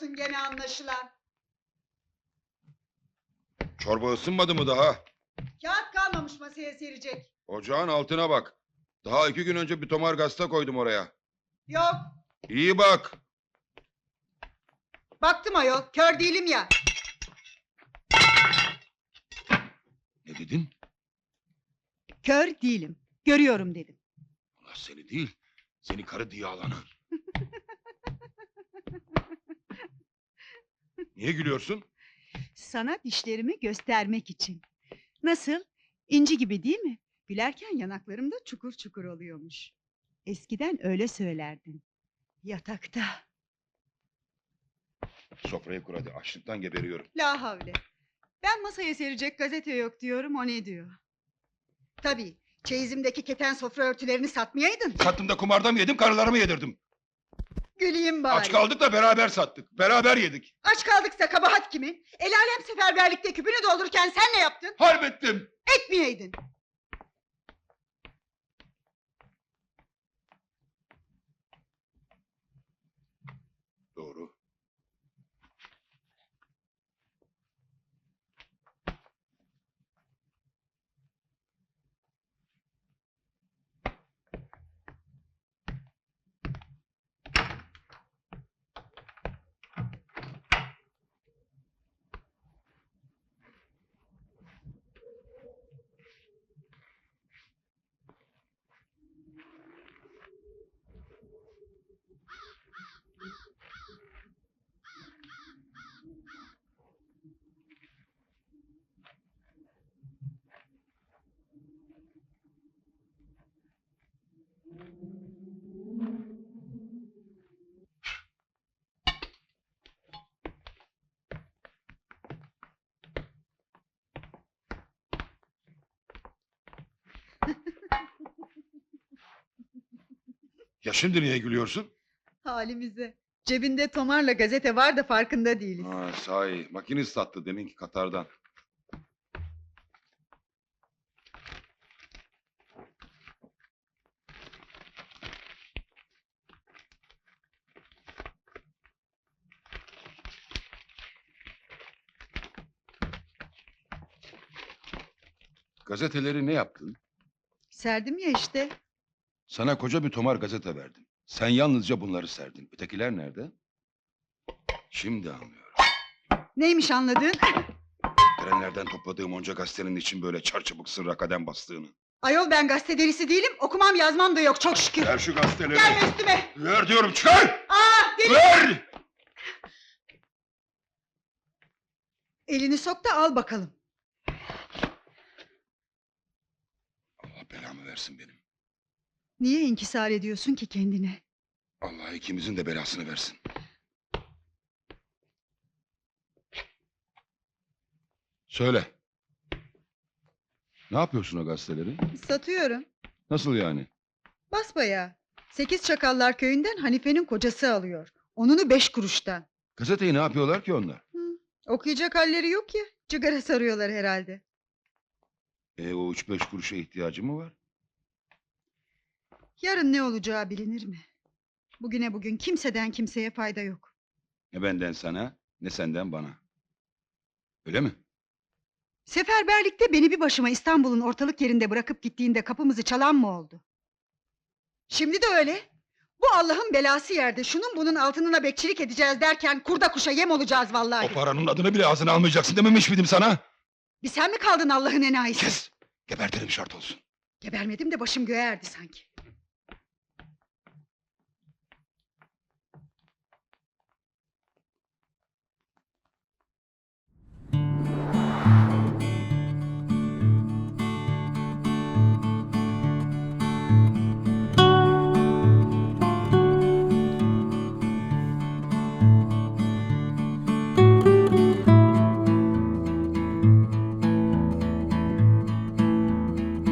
duruyorsun gene anlaşılan. Çorba ısınmadı mı daha? Kağıt kalmamış masaya serecek. Ocağın altına bak. Daha iki gün önce bir tomar gazete koydum oraya. Yok. İyi bak. Baktım ayol. Kör değilim ya. Ne dedin? Kör değilim. Görüyorum dedim. Allah seni değil. Seni karı diye alanı. Niye gülüyorsun? Sana dişlerimi göstermek için. Nasıl? İnci gibi değil mi? Gülerken yanaklarım da çukur çukur oluyormuş. Eskiden öyle söylerdin. Yatakta. Sofrayı kur hadi. Açlıktan geberiyorum. La havle. Ben masaya serecek gazete yok diyorum, o ne diyor? Tabii, çeyizimdeki keten sofra örtülerini satmayaydın. Sattım da kumarda mı yedim, karılarımı yedirdim. Güleyim bari. Aç kaldık da beraber sattık. Beraber yedik. Aç kaldıksa kabahat kimin? El alem seferberlikte küpünü doldururken sen ne yaptın? Halbettim. Etmeyeydin. Ya şimdi niye gülüyorsun? Halimize. Cebinde tomarla gazete var da farkında değiliz. Ha, sahi. Makinist sattı deminki Katar'dan. Gazeteleri ne yaptın? Serdim ya işte. Sana koca bir tomar gazete verdim. Sen yalnızca bunları serdin. Ötekiler nerede? Şimdi anlıyorum. Neymiş anladın? Erenlerden topladığım onca gazetenin için böyle çarçabuk sırra kadem bastığını. Ayol ben gazete delisi değilim. Okumam yazmam da yok çok şükür. Ver şu gazeteleri. Gelme üstüme. Ver diyorum çıkar! Aa deli. Ver! Elini sok da al bakalım. Allah belamı versin benim. Niye inkisar ediyorsun ki kendine? Allah ikimizin de belasını versin. Söyle. Ne yapıyorsun o gazeteleri? Satıyorum. Nasıl yani? Basbayağı. Sekiz Çakallar köyünden Hanife'nin kocası alıyor. Onunu beş kuruştan. Gazeteyi ne yapıyorlar ki onlar? Okuyacak halleri yok ya. Cigara sarıyorlar herhalde. E o üç beş kuruşa ihtiyacı mı var? Yarın ne olacağı bilinir mi? Bugüne bugün kimseden kimseye fayda yok. Ne benden sana ne senden bana. Öyle mi? Seferberlikte beni bir başıma İstanbul'un ortalık yerinde bırakıp gittiğinde kapımızı çalan mı oldu? Şimdi de öyle. Bu Allah'ın belası yerde şunun bunun altınına bekçilik edeceğiz derken kurda kuşa yem olacağız vallahi. O paranın adını bile ağzına almayacaksın dememiş miydim sana? Bir sen mi kaldın Allah'ın enayisi? Kes! Gebertelim şart olsun. Gebermedim de başım göğe erdi sanki.